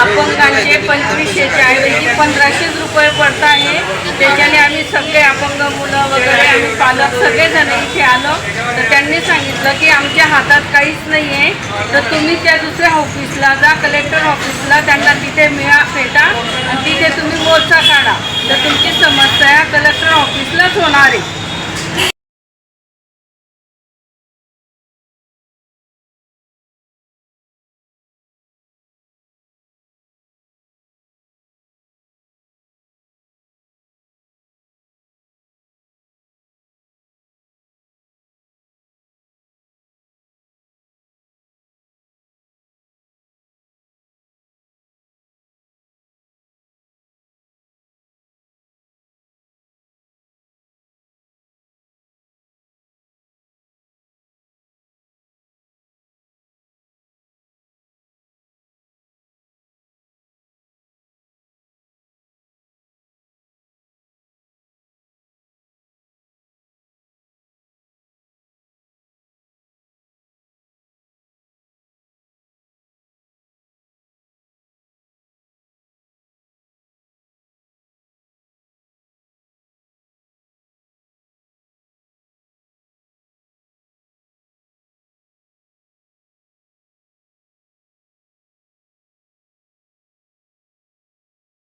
अपंगांचे पंचवीसशेच्या ऐवजी पंधराशेच रुपये पडत आहे. त्याच्याने आम्ही सगळे अपंग मुलं वगैरे आम्ही पालक सगळेजण इथे आलो. तर त्यांनी सांगितलं की आमच्या हातात काहीच नाही आहे तर तुम्ही त्या दुसऱ्या ऑफिसला जा कलेक्टर ऑफिसला त्यांना तिथे मिळा भेटा. आणि तिथे तुम्ही मोर्चा काढा. तर तुमची समस्या कलेक्टर ऑफिस